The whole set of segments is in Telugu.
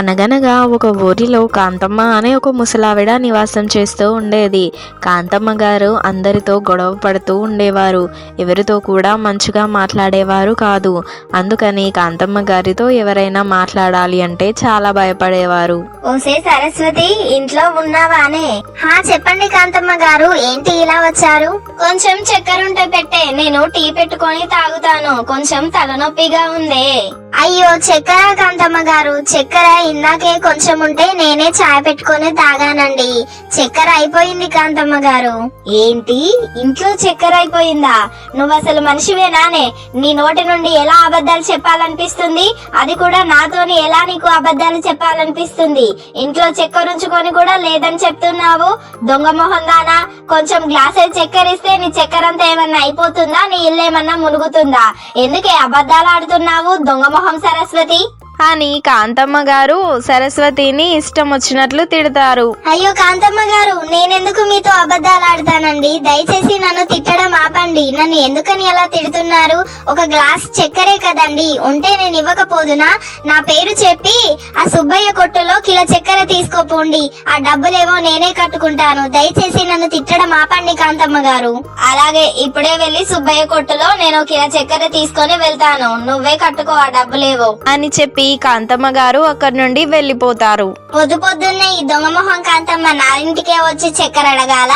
అనగనగా ఒక ఊరిలో కాంతమ్మ అనే ఒక ముసలావిడ నివాసం చేస్తూ ఉండేది. కాంతమ్మ గారు అందరితో గొడవ పడుతూ ఉండేవారు. ఎవరితో కూడా మంచిగా మాట్లాడేవారు కాదు. అందుకని కాంతమ్మ గారితో ఎవరైనా మాట్లాడాలి అంటే చాలా భయపడేవారు. ఓసే సరస్వతి ఇంట్లో ఉన్నావానే? హా చెప్పండి కాంతమ్మ గారు ఏంటి ఇలా వచ్చారు? కొంచెం చక్కెర ఉంటే పెట్టే నేను టీ పెట్టుకొని తాగుతాను. కొంచెం తలనొప్పిగా ఉందే. అయ్యో చక్కెర కాంతమ్మ గారు చక్కెర ఇందాకే కొంచెం ఉంటే నేనే చాయ్ పెట్టుకొని తాగానండి. చక్కెర అయిపోయింది కాంతమ్మ గారు. ఏంటి? ఇంట్లో చక్కెర అయిపోయిందా? నువ్వు అసలు మనిషివేనానే నీ నోటి నుండి ఎలా అబద్ధాలు చెప్పాలనిపిస్తుంది? అది కూడా నాతోని ఎలా నీకు అబద్ధాలు చెప్పాలనిపిస్తుంది? ఇంట్లో చక్కెర ఉంచుకొని కూడా లేదని చెప్తున్నావు? దొంగ మొహం దానా కొంచెం గ్లాసే చక్కెర ఇస్తే నీ చక్కెర అంతా ఏమన్నా అయిపోతుందా? నీ ఇల్లు ఏమన్నా మునుగుతుందా? ఎందుకే అబద్ధాలు ఆడుతున్నావు? దొంగ మొహం సరస్వతి. అని కాంతమ్మ గారు సరస్వతిని ఇష్టం వచ్చినట్లు తిడతారు. అయ్యో కాంతమ్మ గారు నేనెందుకు మీతో అబద్ధాలు ఆడతానండి? దయచేసి నన్ను తిట్టడం ఆపండి. నన్ను ఎందుకని అలా తిడుతున్నారు? ఒక గ్లాస్ చక్కెరే కదండి. ఉంటే నేను ఇవ్వకపోదునా? నా పేరు చెప్పి ఆ సుబ్బయ్య కొట్టులో కిలో చక్కెర తీసుకోపోండి. ఆ డబ్బులేవో నేనే కట్టుకుంటాను. దయచేసి నన్ను తిట్టడం ఆపండి కాంతమ్మ గారు. అలాగే ఇప్పుడే వెళ్ళి సుబ్బయ్య కొట్టులో నేను కిలో చక్కెర తీసుకొని వెళ్తాను. నువ్వే కట్టుకో ఆ డబ్బులేవో. అని చెప్పి కాంతమ్మ గారు అక్కడి నుండి వెళ్ళిపోతారు. పొద్దు పొద్దున్నే ఈ దొంగ మొహం కాంతమ్మ నా ఇంటికే వచ్చి చక్కెర అడగాల.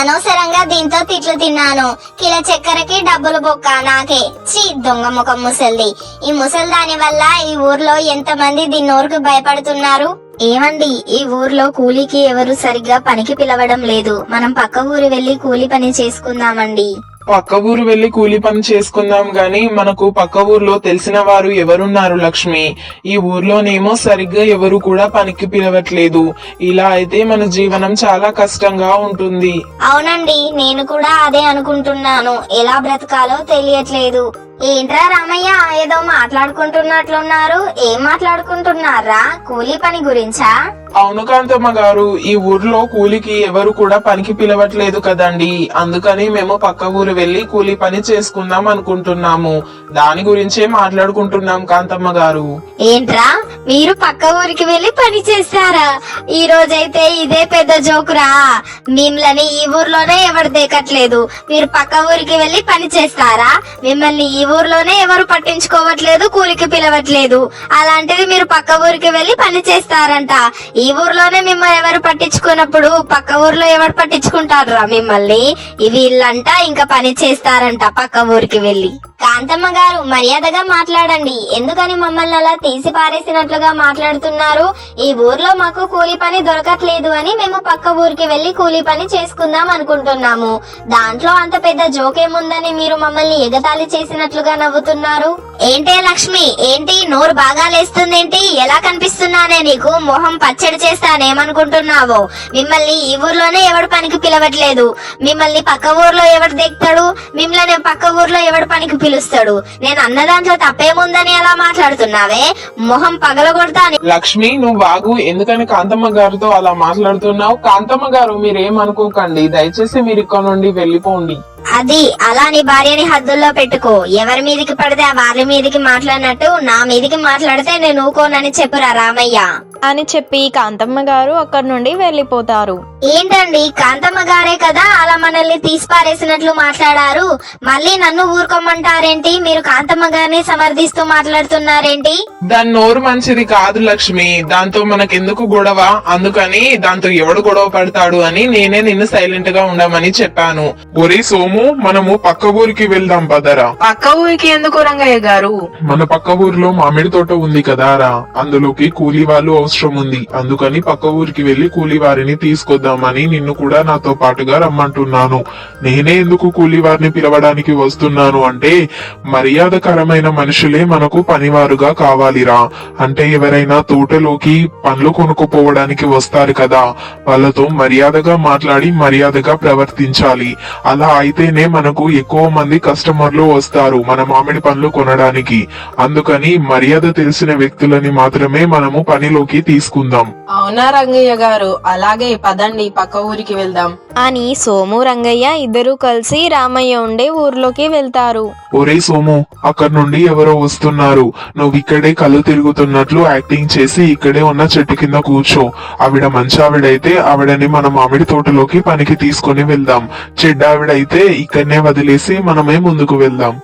అనవసరంగా దీంతో తిట్లు తిన్నాను. కిలో చక్కెరకి డబ్బులు బొక్క నాకే. చీ దొంగ ముఖం ముసల్ది. ఈ ముసల్దాని వల్ల ఈ ఊర్లో ఎంత మంది దీని నోరుకు భయపడుతున్నారు? ఏమండి ఈ ఊర్లో కూలీకి ఎవరు సరిగ్గా పనికి పిలవడం లేదు. మనం పక్క ఊరు వెళ్ళి కూలి పని చేసుకుందామండి. పక్క ఊరు వెళ్ళి కూలి పని చేసుకుందాం గాని మనకు పక్క ఊర్లో తెలిసిన వారు ఎవరున్నారు లక్ష్మి? ఈ ఊర్లోనేమో సరిగ్గా ఎవరు కూడా పనికి పిలవట్లేదు. ఇలా అయితే మన జీవనం చాలా కష్టంగా ఉంటుంది. అవునండి నేను కూడా అదే అనుకుంటున్నాను. ఎలా బ్రతకాలో తెలియట్లేదు. ఏంట్రా రామయ్య ఏదో మాట్లాడుకుంటున్నట్లున్నారు. ఏం మాట్లాడుకుంటున్నారా? కూలీ పని గురించా? అవును కాంతమ్మ గారు ఈ ఊర్లో కూలికి ఎవరు కూడా పనికి పిలవట్లేదు కదండి. అందుకని మేము పక్క ఊరు వెళ్ళి కూలి పని చేసుకుందాం అనుకుంటున్నాము. దాని గురించే మాట్లాడుకుంటున్నాం కాంతమ్మ గారు. ఏంట్రా? మీరు పక్క ఊరికి వెళ్ళి పని చేస్తారా? ఈ రోజైతే ఇదే పెద్ద జోకురా. మిమ్మల్ని ఈ ఊర్లోనే ఎవరు దేకట్లేదు. మీరు పక్క ఊరికి వెళ్ళి పని చేస్తారా? మిమ్మల్ని ఈ ఊర్లోనే ఎవరు పట్టించుకోవట్లేదు కూలికి పిలవట్లేదు. అలాంటిది మీరు పక్క ఊరికి వెళ్ళి పని చేస్తారంట. ఈ ఊర్లోనే మిమ్మల్ని ఎవరు పట్టించుకున్నప్పుడు పక్క ఊర్లో ఎవరు పట్టించుకుంటారా మిమ్మల్ని? ఇవి ఇల్లంట ఇంకా పని చేస్తారంట పక్క ఊరికి వెళ్ళి. కాంతమ్మ గారు మర్యాదగా మాట్లాడండి. ఎందుకని మమ్మల్ని అలా తీసి పారేసినట్లుగా మాట్లాడుతున్నారు? ఈ ఊర్లో మాకు కూలి పని దొరకట్లేదు అని మేము పక్క ఊరికి వెళ్ళి కూలి పని చేసుకుందాం అనుకుంటున్నాము. దాంట్లో అంత పెద్ద జోకేముందని మీరు మమ్మల్ని ఎగతాళి చేసినట్లుగా నవ్వుతున్నారు? ఏంటే లక్ష్మి? ఏంటి? నోరు బాగా లేస్తుందేంటి? ఎలా కనిపిస్తున్నానే నీకు? మొహం పచ్చడి చేస్తానేమనుకుంటున్నావో? మిమ్మల్ని ఈ ఊర్లోనే ఎవడు పనికి పిలవట్లేదు. మిమ్మల్ని పక్క ఊర్లో ఎవడు దిగుతాడు మిమ్మల్ని పక్క ఊర్లో ఎవడు పనికి పిలుస్తాడు. నేను అన్న దాంట్లో తప్పేముందని ఎలా మాట్లాడుతున్నావే? మొహం పగలగొడతా లక్ష్మి నువ్వు వాగు ఎందుకని కాంతమ్మ గారితో అలా మాట్లాడుతున్నావు? కాంతమ్మ గారు మీరేమనుకోకండి. దయచేసి మీరు ఇక్కడ నుండి వెళ్ళిపోండి. అది అలా నీ భార్యని హద్దుల్లో పెట్టుకో. ఎవరి మీదికి పడితే ఆ వాళ్ళ మీదికి మాట్లాడినట్టు నా మీదికి మాట్లాడితే నేను ఊకోనని చెప్పురా రామయ్య. అని చెప్పి కాంతమ్మ గారు అక్కడి నుండి వెళ్ళిపోతారు. ఏంటండి? కాంతమ్మ గారే కదా అలా మనల్ని తీసిపారేసినట్లు మాట్లాడారు. మళ్ళీ నన్ను ఊరుకోమంటారేంటి? మీరు కాంతమ్మ గారిని సమర్థిస్తూ మాట్లాడుతున్నారేంటి? దాని నోరు మంచిది కాదు లక్ష్మి. దాంతో మనకెందుకు గొడవ? అందుకని దాంతో ఎవడు గొడవ పడతాడు అని నేనే నిన్ను సైలెంట్గా ఉండమని చెప్పాను. ఒరే సోము మనము పక్క ఊరికి వెళ్దాం పదరా. పక్క ఊరికి ఎందుకు రంగయ్య గారు? మన పక్క ఊరిలో మామిడి తోట ఉంది కదా రా అందులోకి కూలీ వాళ్ళు అవసరం ఉంది. అందుకని పక్క ఊరికి వెళ్ళి కూలివారిని తీసుకొద్దామని నిన్ను కూడా నాతో పాటుగా రమ్మంటున్నాను. నేనే ఎందుకు కూలివారిని పిలవడానికి వస్తున్నాను అంటే మర్యాదకరమైన మనుషులే మనకు పనివారుగా కావాలిరా. అంటే ఎవరైనా తోటలోకి పండ్లు కొనుక్కుపోవడానికి వస్తారు కదా. వాళ్ళతో మర్యాదగా మాట్లాడి మర్యాదగా ప్రవర్తించాలి. అలా అయితేనే మనకు ఎక్కువ మంది కస్టమర్లు వస్తారు మన మామిడి పండ్లు కొనడానికి. అందుకని మర్యాద తెలిసిన వ్యక్తులని మాత్రమే మనము పనిలోకి పనికి తీసుకుందాం. అవునా రంగయ్య గారు? అలాగే పదండి పక్క ఊరికి వెళ్దాం. అని సోము రంగయ్య ఇద్దరూ కలిసి రామయ్య ఉండే ఊర్లోకి వెళ్తారు. ఒరే సోము అక్కడ నుండి ఎవరో వస్తున్నారు. నువ్వు ఇక్కడే కళ్ళు తిరుగుతున్నట్లు యాక్టింగ్ చేసి ఇక్కడే ఉన్న చెట్టు కింద కూర్చో. ఆవిడ మంచి ఆవిడైతే ఆవిడని మన మామిడి తోటలోకి పనికి తీసుకొని వెళ్దాం. చెడ్డ ఆవిడైతే ఇక్కడనే వదిలేసి మనమే ముందుకు వెళ్దాం.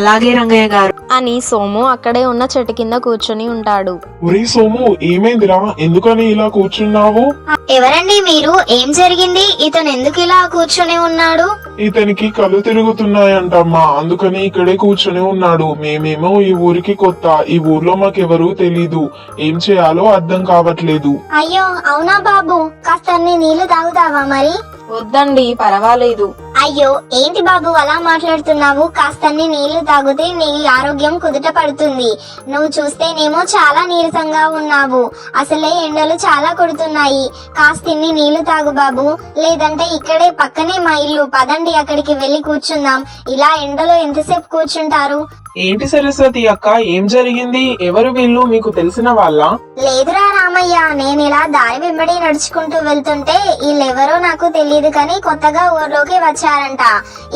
అలాగే రంగయ్య గారు. అని సోము అక్కడే ఉన్న చెట్టు కింద కూర్చొని ఉంటాడు. ఒరే సోము ఏమైందిరా? ఎందుకని ఇలా కూర్చున్నావు? ఎవరండి మీరు? ఏం జరిగింది? ఇతను ఎందుకు ఇలా కూర్చుని ఉన్నాడు? ఇతనికి కళ్ళు తిరుగుతున్నాయంటమ్మా. అందుకని ఇక్కడే కూర్చొని ఉన్నాడు. మేమేమో ఈ ఊరికి కొత్త. ఈ ఊర్లో మాకెవరూ తెలీదు. ఏం చేయాలో అర్థం కావట్లేదు. అయ్యో అవునా బాబు? కాస్త నీళ్ళు తాగుతావా మరి? వద్దండి పర్వాలేదు. అయ్యో ఏంటి బాబు అలా మాట్లాడుతున్నావు? కాస్తన్ని నీళ్ళు తాగితే నీ ఆరోగ్యం కుదుట పడుతుంది. నువ్వు చూస్తేనేమో చాలా నీరసంగా ఉన్నావు. అసలే ఎండలు చాలా కొడుతున్నాయి. కాస్తిన్ని నీళ్ళు తాగు బాబు. లేదంటే ఇక్కడే పక్కనే మా ఇల్లు. పదండి అక్కడికి వెళ్ళి కూర్చుందాం. ఇలా ఎండలో ఎంతసేపు కూర్చుంటారు? ఏంటి సరస్వతి అక్క? ఏం జరిగింది? ఎవరు వీళ్ళు? మీకు తెలిసిన వాళ్ళ? లేదురా రామయ్య నేను ఇలా దారి వెంబడి నడుచుకుంటూ వెళ్తుంటే వీళ్ళెవరో నాకు తెలియదు కానీ కొత్తగా ఊర్లోకి వచ్చారంట.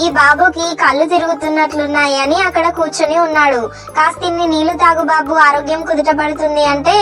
ఈ బాబుకి కళ్ళు తిరుగుతున్నట్లున్నాయి అని అక్కడ కూర్చొని ఉన్నాడు. కాస్తిన్ని నీళ్ళు తాగు బాబు ఆరోగ్యం కుదుట పడుతుంది అంటే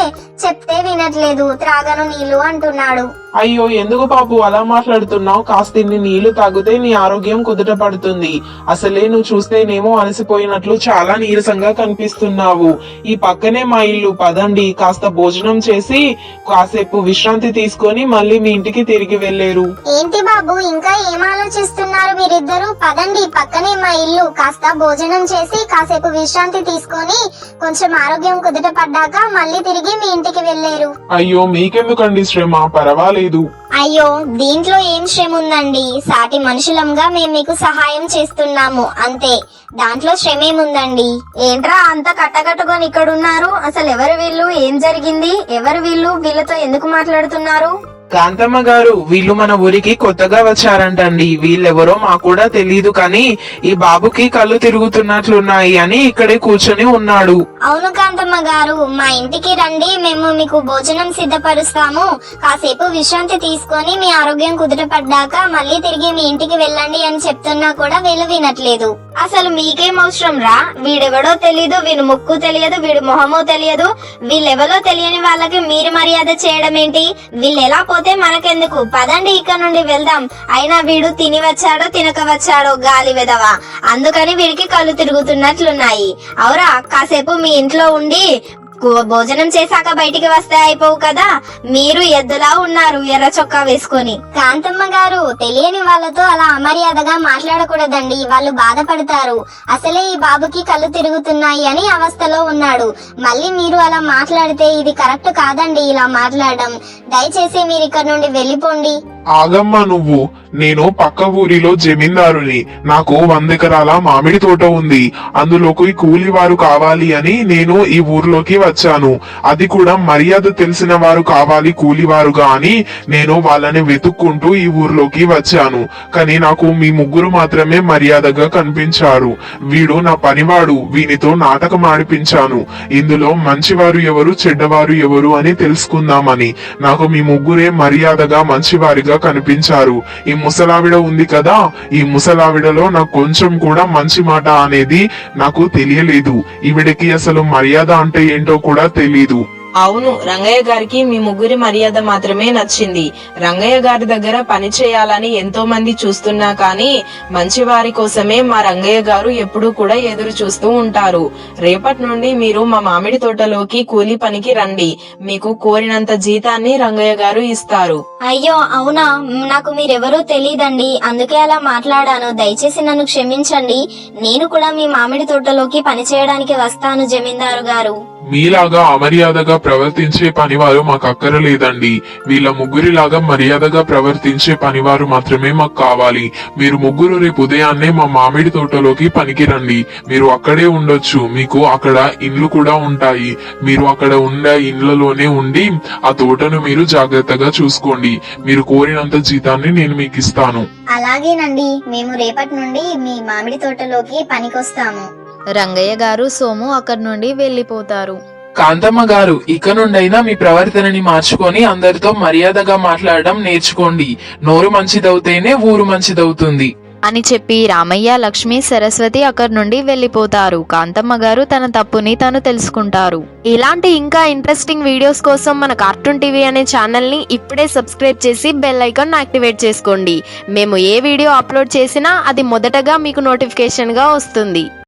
చెప్తే వినట్లేదు. త్రాగను నీళ్ళు అంటున్నాడు. అయ్యో ఎందుకు బాబు అలా మాట్లాడుతున్నావు? కాస్త ఇన్ని నీళ్ళు తాగితే నీ ఆరోగ్యం కుదుట పడుతుంది. అసలే నువ్వు చూస్తేనేమో అలసిపోయినట్లు చాలా నీరసంగా కనిపిస్తున్నావు. ఈ పక్కనే మా ఇల్లు. పదండి కాస్త భోజనం చేసి కాసేపు విశ్రాంతి తీసుకొని మళ్ళీ మీ ఇంటికి తిరిగి వెళ్ళేరు. ఏంటి బాబు ఇంకా ఏం ఆలోచిస్తున్నారు మీరిద్దరు? పదండి పక్కనే మా ఇల్లు. కాస్త భోజనం చేసి కాసేపు విశ్రాంతి తీసుకొని కొంచెం ఆరోగ్యం కుదుట పడ్డాక మళ్ళీ తిరిగి మీ ఇంటికి వెళ్ళేరు. అయ్యో మీకెందుకండి శ్రమ? పర్వాలేదు. అయ్యో దీంట్లో ఏం శ్రమ ఉందండి సాటి మనుషులంగా మేము మీకు సహాయం చేస్తున్నాము అంతే. దాంట్లో శ్రమేముందండి? ఏంట్రా అంత కట్టకట్టుకొని ఇక్కడ ఉన్నారు అసలు ఎవరు వీళ్ళు? ఏం జరిగింది? ఎవరు వీళ్ళు? వీళ్ళతో ఎందుకు మాట్లాడుతున్నారు? కాంతమ్మ గారు వీళ్ళు మన ఊరికి కొత్తగా వచ్చారంటండి. వీళ్ళెవరో మాకు కూడా తెలియదు కానీ ఈ బాబుకి కళ్ళు తిరుగుతున్నట్లున్నాయి అని ఇక్కడే కూర్చొని ఉన్నాడు. అవును కాంతమ్మ గారు మా ఇంటికి రండి మేము మీకు భోజనం సిద్ధపరుస్తాము. కాసేపు విశ్రాంతి తీసుకొని మీ ఆరోగ్యం కుదుట పడ్డాక మళ్ళీ తిరిగి మీ ఇంటికి వెళ్ళండి అని చెప్తున్నా కూడా వీళ్ళు వినట్లేదు. అసలు మీకేం అవసరం రా? వీడెవడో తెలియదు వీడు ముక్కు తెలియదు వీడు మొహమో తెలియదు. వీళ్ళెవరో తెలియని వాళ్ళకి మీరు మర్యాద చేయడం ఏంటి వీళ్ళు ఎలా పోతే మనకెందుకు? పదండి ఇక్కడ నుండి వెళ్దాం. అయినా వీడు తిని వచ్చాడో తినక వచ్చాడో గాలి వెదవా? అందుకని వీడికి కళ్ళు తిరుగుతున్నట్లున్నాయి. అవురా కాసేపు మీ ఇంట్లో ఉండి భోజనం చేశాక బయటికి వస్తే అయిపోవు కదా? మీరు ఎద్దులా ఉన్నారు ఎర్ర చొక్కా వేసుకొని. కాంతమ్మ గారు తెలియని వాళ్ళతో అలా అమర్యాదగా మాట్లాడకూడదండి. వాళ్ళు బాధపడతారు. అసలే ఈ బాబుకి కళ్ళు తిరుగుతున్నాయి అని అవస్థలో ఉన్నాడు. మళ్ళీ మీరు అలా మాట్లాడితే ఇది కరెక్ట్ కాదండి ఇలా మాట్లాడడం. దయచేసి మీరు ఇక్కడ నుండి వెళ్ళిపోండి. ఆగమ్మా నువ్వు. నేను పక్క ఊరిలో జమీందారుని. నాకు వంద ఎకరాల మామిడి తోట ఉంది. అందులోకి కూలివారు కావాలి అని నేను ఈ ఊర్లోకి వచ్చాను. అది కూడా మర్యాద తెలిసిన వారు కావాలి కూలివారుగా అని నేను వాళ్ళని వెతుక్కుంటూ ఈ ఊర్లోకి వచ్చాను. కానీ నాకు మీ ముగ్గురు మాత్రమే మర్యాదగా కనిపించారు. వీడు నా పనివాడు. వీనితో నాటకం ఆడిపించాను. ఇందులో మంచివారు ఎవరు చెడ్డవారు ఎవరు అని తెలుసుకుందామని. నాకు మీ ముగ్గురే మర్యాదగా మంచివారిగా కనిపించారు. ఈ ముసలావిడ ఉంది కదా ఈ ముసలావిడలో నాకు కొంచెం కూడా మంచి మాట అనేది నాకు తెలియలేదు. ఈవిడకి అసలు మర్యాద అంటే ఏంటో కూడా తెలీదు. అవును రంగయ్య గారికి మీ ముగ్గురి మర్యాద మాత్రమే నచ్చింది. రంగయ్య గారి దగ్గర పని చేయాలని ఎంతో మంది చూస్తున్నా కానీ మంచి వారి కోసమే మా రంగయ్య గారు ఎప్పుడూ కూడా ఎదురు చూస్తూ ఉంటారు. రేపటి నుండి మీరు మా మామిడి తోటలోకి కూలి పనికి రండి. మీకు కోరినంత జీతాన్ని రంగయ్య గారు ఇస్తారు. అయ్యో అవునా? నాకు మీరెవరూ తెలియదండి అందుకే అలా మాట్లాడాను. దయచేసి నన్ను క్షమించండి. నేను కూడా మీ మామిడి తోటలోకి పని చేయడానికి వస్తాను జమీందారు గారు. మీలాగా అమర్యాదగా ప్రవర్తించే పనివారు మాకు అక్కరలేదండి వీళ్ళ ముగ్గురిలాగా మర్యాదగా ప్రవర్తించే పనివారు మాత్రమే మాకు కావాలి మీరు ముగ్గురు రేపు ఉదయాన్నే మా మామిడి తోటలోకి పనికి రండి మీరు అక్కడే ఉండొచ్చు. మీకు అక్కడ ఇండ్లు కూడా ఉంటాయి. మీరు అక్కడ ఉన్న ఇండ్లలోనే ఉండి ఆ తోటను మీరు జాగ్రత్తగా చూసుకోండి. మీరు కోరినంత జీతాన్ని నేను మీకు ఇస్తాను అలాగేనండి. మేము రేపటి నుండి మీ మామిడి తోటలోకి పనికొస్తాము. రంగయ్య గారు సోము అక్కడి నుండి వెళ్ళిపోతారు. కాంతమ్మ గారు ఇక నుండైనా మీ ప్రవర్తనని మార్చుకొని అందరితో మర్యాదగా మాట్లాడడం నేర్చుకోండి. నోరు మంచిదవుతేనే ఊరు మంచిదవుతుంది. అని చెప్పి రామయ్య లక్ష్మి సరస్వతి అక్కడి నుండి వెళ్ళిపోతారు. కాంతమ్మ గారు తన తప్పుని తను తెలుసుకుంటారు. ఇలాంటి ఇంకా ఇంట్రెస్టింగ్ వీడియోస్ కోసం మన కార్టూన్ టీవీ అనే ఛానల్ని ఇప్పుడే సబ్స్క్రైబ్ చేసి బెల్ ఐకాన్ యాక్టివేట్ చేసుకోండి. మేము ఏ వీడియో అప్లోడ్ చేసినా అది మొదటగా మీకు నోటిఫికేషన్గా వస్తుంది.